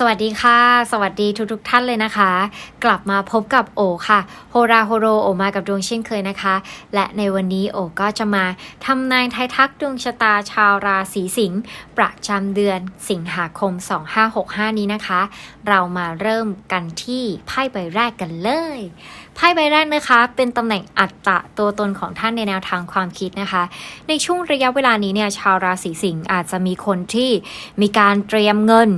สวัสดีค่ะ สวัสดีทุกทท่านเลยนะคะ กลับมาพบกับโอค่ะโฮราโฮโรโอมากับดวงเช่นเคยนะคะ และในวันนี้โอก็จะมาทำนายทายทักดวงชะตาชาวราศีสิงห์ประจำเดือนสิงหาคม 2565 นี้นะคะ เรามาเริ่มกันที่ไพ่ใบแรกกันเลย ไพ่ใบแรกนะคะ เป็นตำแหน่งอัตตะตัวตนของท่านในแนวทางความคิดนะคะ ในช่วงระยะเวลานี้เนี่ยชาวราศีสิงห์อาจจะมีคนที่มีการเตรียมเงิน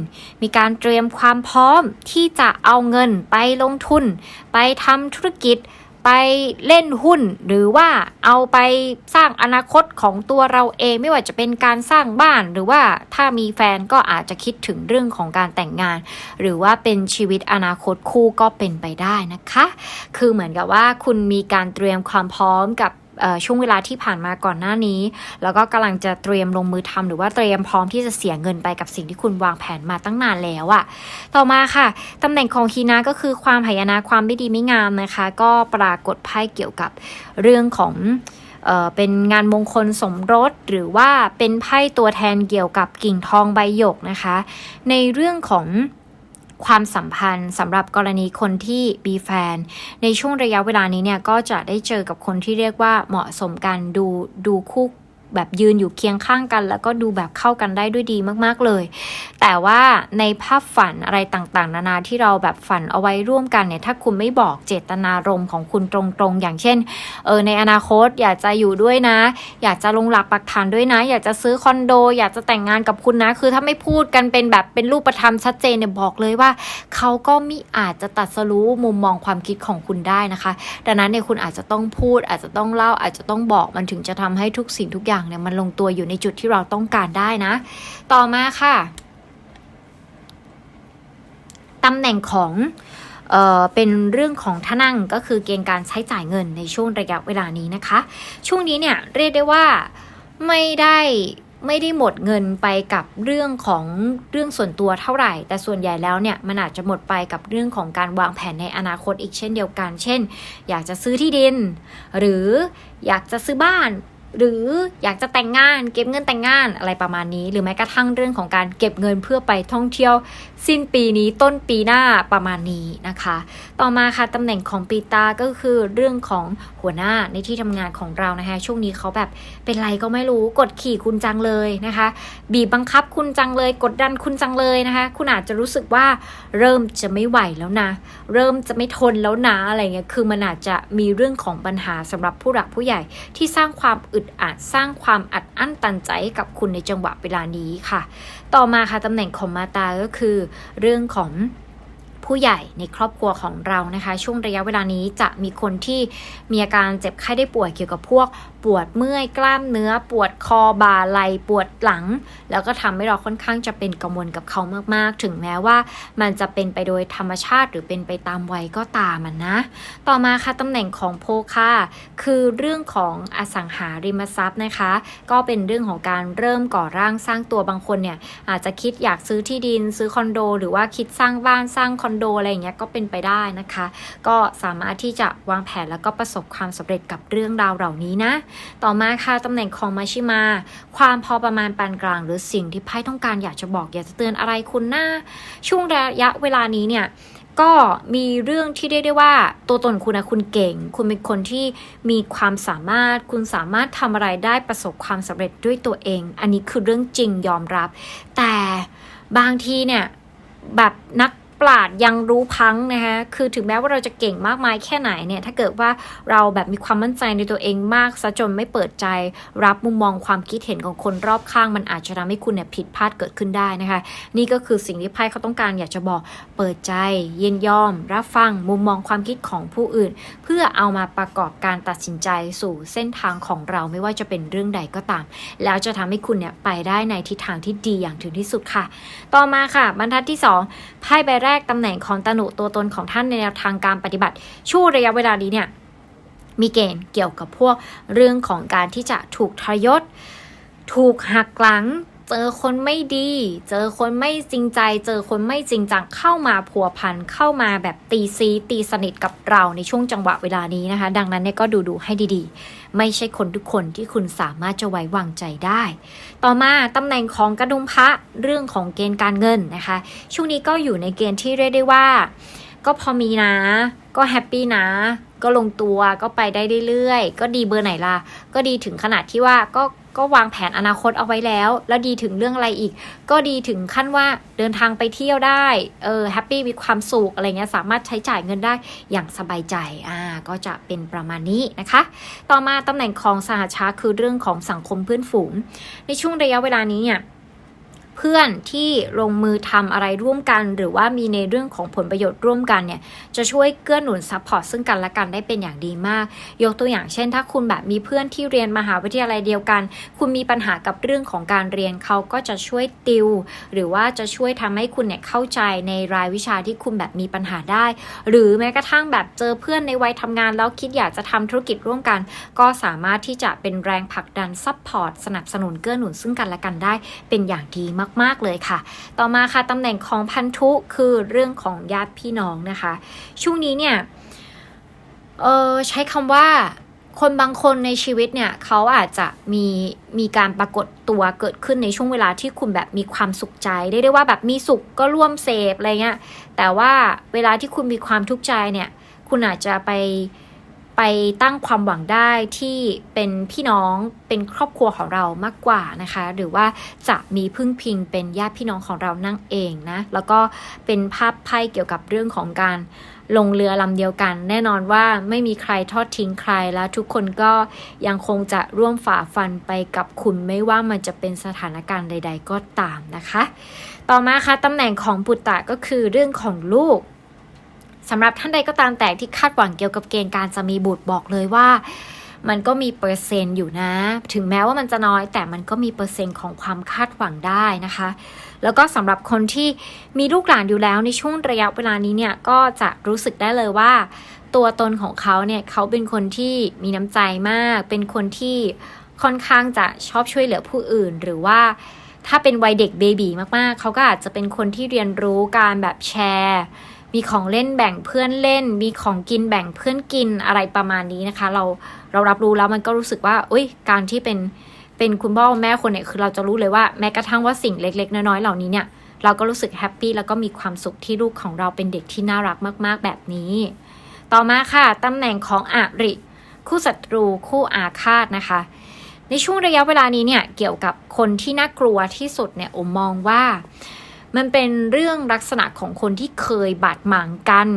มีการเตรียมความพร้อมที่จะเอาเงินไปลงทุน ไปทำธุรกิจ ไปเล่นหุ้นหรือว่าเอาไปสร้างอนาคตของตัวเราเองไม่ว่าจะเป็นการสร้างบ้าน หรือว่าถ้ามีแฟนก็อาจจะคิดถึงเรื่องของการแต่งงาน หรือว่าเป็นชีวิตอนาคตคู่ก็เป็นไปได้นะคะ คือเหมือนกับว่าคุณมีการเตรียมความพร้อมกับ ช่วงเวลาที่ผ่านมาก่อนหน้านี้ แล้วก็กำลังจะเตรียมลงมือทำหรือว่าเตรียมพร้อมที่จะเสียเงินไปกับสิ่งที่คุณวางแผนมาตั้งนานแล้วอะต่อมาค่ะตำแหน่งของคีนาก็คือความหายนะความไม่ดีไม่งามนะคะ ก็ปรากฏไพ่เกี่ยวกับเรื่องของเออเป็นงานมงคลสมรสหรือว่าเป็นไพ่ตัวแทนเกี่ยวกับกิ่งทองใบหยกนะคะ ในเรื่องของ ความสัมพันธ์สำหรับกรณีคนที่มีแฟน ในช่วงระยะเวลานี้เนี่ยก็จะได้เจอกับคนที่เรียกว่าเหมาะสมกันดูดูคู่ แบบยืนอยู่เคียงข้างกัน แล้วก็ดูแบบเข้ากันได้ด้วยดีมากๆเลย แต่ว่าในภาพฝันอะไรต่างๆ นานาที่เราแบบฝันเอาไว้ร่วมกันเนี่ยถ้าคุณไม่บอกเจตนารมณ์ของคุณตรงๆ อย่างเช่นเออในอนาคตอยากจะอยู่ด้วยนะ อยากจะลงหลักปักฐานด้วยนะ อยากจะซื้อคอนโด อยากจะแต่งงานกับคุณนะ คือถ้าไม่พูดกันเป็นแบบเป็นรูปธรรมชัดเจนเนี่ยบอกเลยว่า เขาก็มิอาจจะตัดสรู้มุมมองความคิดของคุณได้นะคะ ดังนั้นเนี่ยคุณอาจจะต้องพูดอาจจะต้องเล่าอาจจะต้องบอกมันถึงจะทำให้ทุกสิ่งทุกอย่างเนี่ยมันลงตัวอยู่ในจุดที่เราต้องการได้นะ ต่อมาค่ะตำแหน่งของเอ่อเป็นเรื่องของท่านั่งก็คือเกณฑ์การใช้จ่ายเงินในช่วงระยะเวลานี้นะคะ ช่วงนี้เนี่ยเรียกได้ว่าไม่ได้ไม่ได้หมดเงินไปกับเรื่องของเรื่องส่วนตัวเท่าไหร่ แต่ส่วนใหญ่แล้วเนี่ยมันอาจจะหมดไปกับเรื่องของการวางแผนในอนาคตอีกเช่นเดียวกัน เช่น อยากจะซื้อที่ดิน หรืออยากจะซื้อบ้าน หรืออยากจะแต่งงานเก็บเงินแต่งงานอะไรประมาณนี้ หรือแม้กระทั่งเรื่องของการเก็บเงินเพื่อไปท่องเที่ยว สิ้นปีนี้ต้นปีหน้าประมาณนี้นะคะ ต่อมาค่ะตำแหน่งของปีตาก็คือเรื่องของหัวหน้าในที่ทำงานของเรานะคะช่วงนี้เขาแบบเป็นไรก็ไม่รู้กดขี่คุณจังเลยนะคะ บีบบังคับคุณจังเลย กดดันคุณจังเลยนะคะ คุณอาจจะรู้สึกว่าเริ่มจะไม่ไหวแล้วนะ เริ่มจะไม่ทนแล้วนะอะไรเงี้ยคือมันอาจจะมีเรื่องของปัญหาสำหรับผู้หลักผู้ใหญ่ที่สร้างความอึดอัดสร้างความอัดอั้นตันใจให้กับคุณในจังหวะเวลานี้ค่ะ ต่อมาค่ะตำแหน่งของมาตาก็คือ เรื่องของ ผู้ใหญ่ในครอบครัวของเรานะคะ ช่วงระยะเวลานี้จะมีคนที่มีอาการเจ็บไข้ได้ป่วยเกี่ยวกับพวก ปวดเมื่อยกล้ามเนื้อ ปวดคอบ่าไหลปวดหลัง แล้วก็ทำให้เราค่อนข้างจะเป็นกังวลกับเขามากๆ ถึงแม้ว่า มันจะเป็นไปโดยธรรมชาติหรือเป็นไปตามวัยก็ตามมันนะ ต่อมาค่ะตำแหน่งของโพคาคือเรื่องของอสังหาริมทรัพย์นะคะ ก็เป็นเรื่องของการเริ่มก่อร่างสร้างตัวบางคนเนี่ยอาจจะคิดอยากซื้อที่ดิน ซื้อคอนโด หรือว่าคิดสร้างบ้านสร้างคอนโดอะไรอย่างเงี้ยก็เป็นไปได้นะคะ ก็สามารถที่จะวางแผนแล้วก็ประสบความสำเร็จกับเรื่องราวเหล่านี้นะ ต่อมาค่ะตำแหน่งของมาชิมา ความพอประมาณปานกลาง หรือสิ่งที่ไพ่ต้องการอยากจะบอกอยากจะเตือนอะไรคุณหน้า ช่วงระยะเวลานี้เนี่ยก็มีเรื่องที่เรียกได้ว่าตัวตนคุณนะคุณเก่ง คุณเป็นคนที่มีความสามารถ คุณสามารถทำอะไรได้ประสบความสำเร็จด้วยตัวเอง อันนี้คือเรื่องจริงยอมรับ แต่บางทีเนี่ยแบบนัก ปราดยังรู้พังนะคะคือถึงแม้ว่าเราจะเก่งมากมายแค่ไหนเนี่ยถ้าเกิดว่าเราแบบมีความมั่นใจในตัวเองมากซะจนไม่เปิดใจรับมุมมองความคิดเห็นของคนรอบข้างมันอาจจะทำให้คุณเนี่ยผิดพลาดเกิดขึ้นได้นะคะ นี่ก็คือสิ่งที่ไพ่เขาต้องการอยากจะบอกเปิดใจ เย็นยอม รับฟังมุมมองความคิดของผู้อื่น เพื่อเอามาประกอบการตัดสินใจสู่เส้นทางของเราไม่ว่าจะเป็นเรื่องใดก็ตาม แล้วจะทำให้คุณเนี่ยไปได้ในทิศทางที่ดีอย่างถึงที่สุดค่ะ ต่อมาค่ะ บรรทัดที่2ไพ่ใบแรกตำแหน่งของตนุตัวตนของท่านในแนวทางการปฏิบัติ ช่วงระยะเวลานี้เนี่ยมีเกณฑ์เกี่ยวกับพวกเรื่องของการที่จะถูกทรยศ ถูกหักหลัง เจอคนไม่ดี เจอคนไม่จริงใจ เจอคนไม่จริงจังเข้ามาพัวพันเข้ามาแบบตีซีตีสนิทกับเราในช่วงจังหวะเวลานี้นะคะ ดังนั้นเนี่ยก็ดูดูให้ดีๆ ไม่ใช่คนทุกคนที่คุณสามารถจะไว้วางใจได้ ต่อมาตำแหน่งของกระดุมพระเรื่องของเกณฑ์การเงินนะคะ ช่วงนี้ก็อยู่ในเกณฑ์ที่เรียกได้ว่า ก็พอมีนะ ก็แฮปปี้นะ ก็ลงตัวก็ไปได้เรื่อยๆก็ดีเบอร์ไหนล่ะ ก็ดีถึงขนาดที่ว่าก็ ก็วางแผนอนาคตเอาไว้แล้ว แล้วดีถึงเรื่องอะไรอีก ก็ดีถึงขั้นว่าเดินทางไปเที่ยวได้ เออแฮปปี้มีความสุขอะไรเงี้ยสามารถใช้จ่ายเงินได้อย่างสบายใจอ่าก็จะเป็นประมาณนี้นะคะ ต่อมาตำแหน่งของสหชาคือเรื่องของสังคมเพื่อนฝูง ในช่วงระยะเวลานี้เนี่ย เพื่อนที่ลงมือทำอะไรร่วมกัน หรือว่ามีในเรื่องของผลประโยชน์ร่วมกันเนี่ยจะช่วยเกื้อหนุนซัพพอร์ตซึ่งกันและกันได้เป็นอย่างดีมาก ยกตัวอย่างเช่น ถ้าคุณแบบมีเพื่อนที่เรียนมหาวิทยาลัยเดียวกัน คุณมีปัญหากับเรื่องของการเรียนเขาก็จะช่วยติว หรือว่าจะช่วยทำให้คุณเนี่ยเข้าใจในรายวิชาที่คุณแบบมีปัญหาได้ หรือแม้กระทั่งแบบเจอเพื่อนในวัยทำงาน แล้วคิดอยากจะทำธุรกิจร่วมกัน ก็สามารถที่จะเป็นแรงผลักดันซัพพอร์ตสนับสนุนเกื้อหนุนซึ่งกันและกันได้เป็นอย่างดีมากมาก ๆ เลยค่ะ ต่อมาค่ะตำแหน่งของพันธุคือเรื่องของญาติพี่น้องนะคะ ช่วงนี้เนี่ยเออใช้คำว่าคนบางคนในชีวิตเนี่ยเขาอาจจะมีมีการปรากฏตัวเกิดขึ้นในช่วงเวลาที่คุณแบบมีความสุขใจได้ได้ว่าแบบมีสุขก็ร่วมเสพอะไรเงี้ยแต่ว่าเวลาที่คุณมีความทุกข์ใจเนี่ย คุณอาจจะไป ไปตั้งความหวังได้ที่เป็นพี่น้องเป็นครอบครัวของเรามากกว่านะคะ หรือว่าจะมีพึ่งพิงเป็นญาติพี่น้องของเรานั่งเองนะ แล้วก็เป็นภาพไพ่เกี่ยวกับเรื่องของการลงเรือลำเดียวกัน แน่นอนว่าไม่มีใครทอดทิ้งใครแล้วทุกคนก็ยังคงจะร่วมฝ่าฟันไปกับคุณไม่ว่ามันจะเป็นสถานการณ์ใด ๆ ก็ตามนะคะ ต่อมาค่ะตำแหน่งของปุตตะก็คือเรื่องของลูก สำหรับท่านใดก็ตามแต่ที่คาดหวังเกี่ยวกับเกณฑ์การจะมีบุตรบอกเลยว่า มันก็มีเปอร์เซ็นต์อยู่นะ ถึงแม้ว่ามันจะน้อย แต่มันก็มีเปอร์เซ็นต์ของความคาดหวังได้นะคะ แล้วก็สำหรับคนที่มีลูกหลานอยู่แล้วในช่วงระยะเวลานี้เนี่ยก็จะรู้สึกได้เลยว่า ตัวตนของเขาเนี่ยเขาเป็นคนที่มีน้ำใจมาก เป็นคนที่ค่อนข้างจะชอบช่วยเหลือผู้อื่นหรือว่าถ้าเป็นวัยเด็กเบบีมากๆ เขาก็อาจจะเป็นคนที่เรียนรู้การแบบแชร์ มีของเล่นแบ่งเพื่อนเล่น มีของกินแบ่งเพื่อนกินอะไรประมาณนี้นะคะ เราเรารับรู้แล้วมันก็รู้สึกว่าอุ้ยการที่เป็นเป็นคุณพ่อแม่คนเนี่ยคือเราจะรู้เลยว่าแม้กระทั่งว่าสิ่งเล็ก ๆ น้อยๆเหล่านี้เนี่ยเราก็รู้สึกแฮปปี้แล้วก็มีความสุขที่ลูกของเราเป็นเด็กที่น่ารักมาก ๆ แบบนี้ ต่อมาค่ะตำแหน่งของอริ คู่ศัตรูคู่อาฆาตนะคะ ในช่วงระยะเวลานี้เนี่ยเกี่ยวกับคนที่น่ากลัวที่สุดเนี่ยอมมองว่า มันเป็นเรื่องลักษณะของคนที่เคยบาดหมางกัน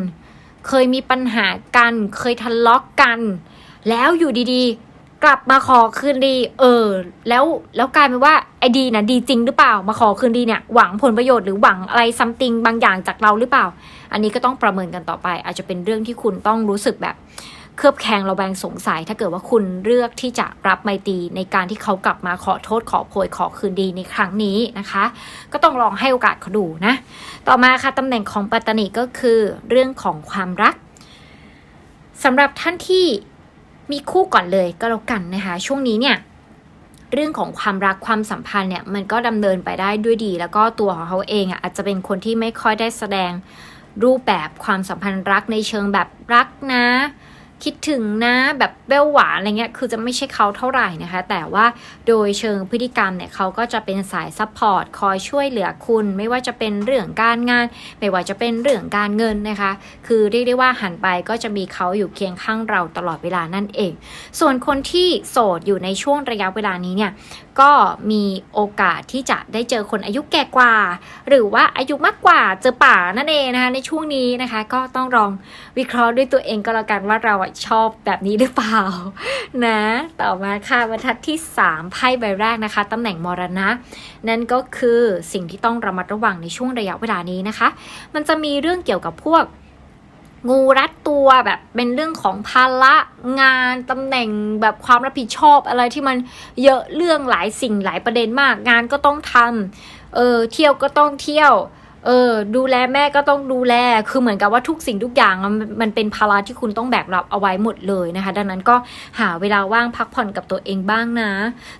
เคยมีปัญหากัน เคยทะเลาะกกัน แล้วอยู่ดีๆ กลับมาขอคืนดี เออ แล้วแล้วกลายเป็นว่าไอ้ดีนะดีจริงหรือเปล่า มาขอคืนดีเนี่ยหวังผลประโยชน์หรือหวังอะไรซัมติงบางอย่างจากเราหรือเปล่า อันนี้ก็ต้องประเมินกันต่อไป อาจจะเป็นเรื่องที่คุณต้องรู้สึกแบบ เคลือบแคลงระแวงสงสัย ถ้าเกิดว่าคุณเลือกที่จะรับไมตรีในการที่เขากลับมาขอโทษขอโพยขอคืนดีในครั้งนี้นะคะ ก็ต้องลองให้โอกาสเขาดูนะ ต่อมาค่ะตำแหน่งของปัตตานีก็คือเรื่องของความรักสำหรับท่านที่มีคู่ก่อนเลยก็แล้วกันนะคะ ช่วงนี้เนี่ยเรื่องของความรักความสัมพันธ์เนี่ยมันก็ดำเนินไปได้ด้วยดี แล้วก็ตัวของเขาเองอะอาจจะเป็นคนที่ไม่ค่อยได้แสดงรูปแบบความสัมพันธ์รักในเชิงแบบรักนะ คิดถึงนะแบบเบลหวานอะไรเงี้ยคือจะไม่ใช่เขาเท่าไหร่นะคะ แต่ว่าโดยเชิงพฤติกรรมเนี่ยเขาก็จะเป็นสายซัพพอร์ตคอยช่วยเหลือคุณ ไม่ว่าจะเป็นเรื่องการงาน ไม่ว่าจะเป็นเรื่องการเงินนะคะ คือเรียกได้ว่าหันไปก็จะมีเขาอยู่เคียงข้างเราตลอดเวลานั่นเอง ส่วนคนที่โสดอยู่ในช่วงระยะเวลานี้เนี่ยก็มีโอกาสที่จะได้เจอคนอายุแก่กว่า หรือว่าอายุมากกว่าเจอป่านั่นเองนะคะในช่วงนี้นะคะ ก็ต้องลองวิเคราะห์ด้วยตัวเองก็แล้วกันว่าเราอะชอบแบบนี้หรือเปล่านะต่อมาค่ะบรรทัดที่ 3 ไพ่ใบแรกนะคะตำแหน่งมรณะ นั่นก็คือสิ่งที่ต้องระมัดระวังในช่วงระยะเวลานี้นะคะ มันจะมีเรื่องเกี่ยวกับพวกงูรัดตัวแบบเป็นเรื่องของภาระงานตำแหน่งแบบความรับผิดชอบอะไรที่มันเยอะเรื่องหลายสิ่งหลายประเด็นมาก งานก็ต้องทำเออเที่ยวก็ต้องเที่ยว เออ ดูแลแม่ก็ต้องดูแล คือเหมือนกับว่าทุกสิ่งทุกอย่างมันเป็นภาระที่คุณต้องแบกรับเอาไว้หมดเลยนะคะ ดังนั้นก็หาเวลาว่างพักผ่อนกับตัวเองบ้างนะ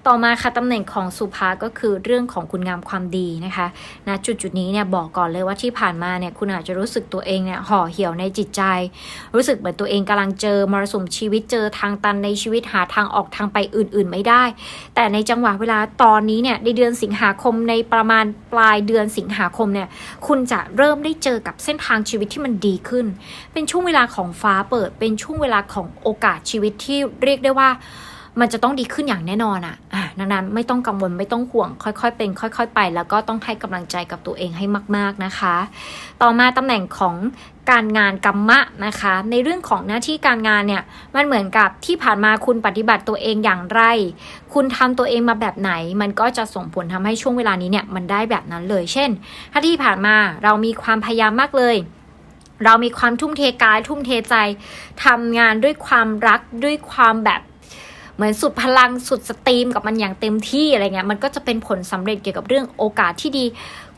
ต่อมาค่ะตำแหน่งของสุภาก็คือเรื่องของคุณงามความดีนะคะนะจุดจุดนี้เนี่ยบอกก่อนเลยว่าที่ผ่านมาเนี่ยคุณอาจจะรู้สึกตัวเองเนี่ยห่อเหี่ยวในจิตใจ รู้สึกเหมือนตัวเองกำลังเจอมรสุมชีวิตเจอทางตันในชีวิตหาทางออกทางไปอื่น ๆ ไม่ได้ แต่ในจังหวะเวลาตอนนี้เนี่ยในเดือนสิงหาคมในประมาณปลายเดือนสิงหาคมเนี่ยคุณจะเริ่มได้เจอกับเส้นทางชีวิตที่มันดีขึ้น เป็นช่วงเวลาของฟ้าเปิด เป็นช่วงเวลาของโอกาสชีวิตที่เรียกได้ว่า มันจะต้องดีขึ้นอย่างแน่นอนอะอะดังนั้นไม่ต้องกังวลไม่ต้องห่วง ค่อยๆ เป็น ค่อย ๆ ไป แล้วก็ต้องให้กำลังใจกับตัวเองให้มาก ๆนะคะ ต่อมาตำแหน่งของการงานกรรมะนะคะ ในเรื่องของหน้าที่การงานเนี่ยมันเหมือนกับที่ผ่านมาคุณปฏิบัติตัวเองอย่างไร คุณทำตัวเองมาแบบไหน มันก็จะส่งผลทำให้ช่วงเวลานี้เนี่ยมันได้แบบนั้นเลย เช่น ถ้าที่ผ่านมาเรามีความพยายามมากเลยเรามีความทุ่มเทกายทุ่มเทใจทำงานด้วยความรักด้วยความแบบ เหมือนสุดพลังสุดสตรีมกับมันอย่างเต็มที่อะไรเงี้ยมันก็จะเป็นผลสำเร็จเกี่ยวกับเรื่องโอกาสที่ดี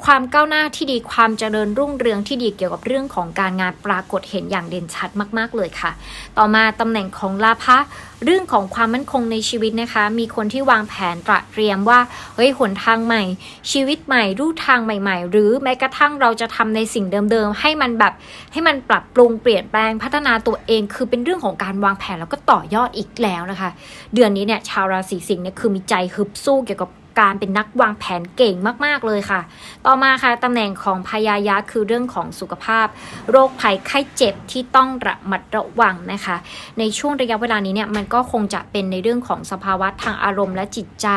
ความก้าวหน้าที่ดีความเจริญรุ่งเรืองที่ดีเกี่ยวกับเรื่องของการงานปรากฏเห็นอย่างเด่นชัดมาก ๆ เลยค่ะ ต่อมาตำแหน่งของลาภะเรื่องของความมั่นคงในชีวิตนะคะ มีคนที่วางแผนตระเตรียมว่าเฮ้ยหนทางใหม่ ชีวิตใหม่รูทางใหม่ ๆ หรือแม้กระทั่งเราจะทำในสิ่งเดิมๆให้มันแบบให้มันปรับปรุงเปลี่ยนแปลงพัฒนาตัวเอง คือเป็นเรื่องของการวางแผนแล้วก็ต่อยอดอีกแล้วนะคะ เดือนนี้เนี่ยชาวราศีสิงห์เนี่ยคือมีใจฮึบสู้เกี่ยวกับ การเป็นนักวางแผนเก่งมาก ๆ เลยค่ะ ต่อมาค่ะตำแหน่งของพยายะคือเรื่องของสุขภาพ โรคภัยไข้เจ็บที่ต้องระมัดระวังนะคะ ในช่วงระยะเวลานี้เนี่ยมันก็คงจะเป็นในเรื่องของสภาวะทางอารมณ์และจิตใจ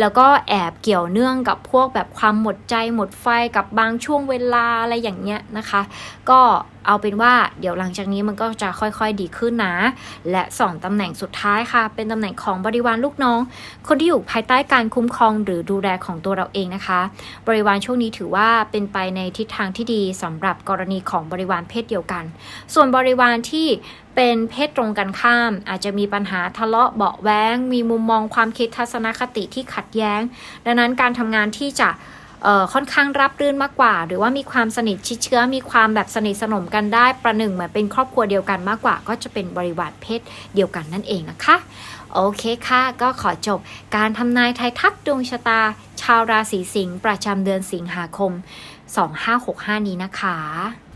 แล้วก็แอบเกี่ยวเนื่องกับพวกแบบความหมดใจหมดไฟกับบางช่วงเวลาอะไรอย่างเงี้ยนะคะ ก็ เอาเป็นว่าเดี๋ยวหลังจากนี้มันก็จะค่อยๆดีขึ้นนะ และสองตำแหน่งสุดท้ายค่ะ เป็นตำแหน่งของบริวารลูกน้อง คนที่อยู่ภายใต้การคุ้มครองหรือดูแลของตัวเราเองนะคะ บริวารช่วงนี้ถือว่าเป็นไปในทิศทางที่ดีสำหรับกรณีของบริวารเพศเดียวกัน ส่วนบริวารที่เป็นเพศตรงกันข้าม อาจจะมีปัญหาทะเลาะเบาะแว้งมีมุมมองความคิดทัศนคติที่ขัดแย้ง ดังนั้นการทำงานที่จะ ค่อนข้างรับรื่นมากกว่า หรือว่ามีความสนิทชิดเชื้อ มีความแบบสนิทสนมกันได้ประหนึ่งเหมือนเป็นครอบครัวเดียวกันมากกว่า ก็จะเป็นบริวารเพศเดียวกันนั่นเองนะคะโอเคค่ะ ก็ขอจบการทำนายไทยทักดวงชะตา ชาวราศีสิงห์ประจำเดือนสิงหาคม 2565 นี้นะคะ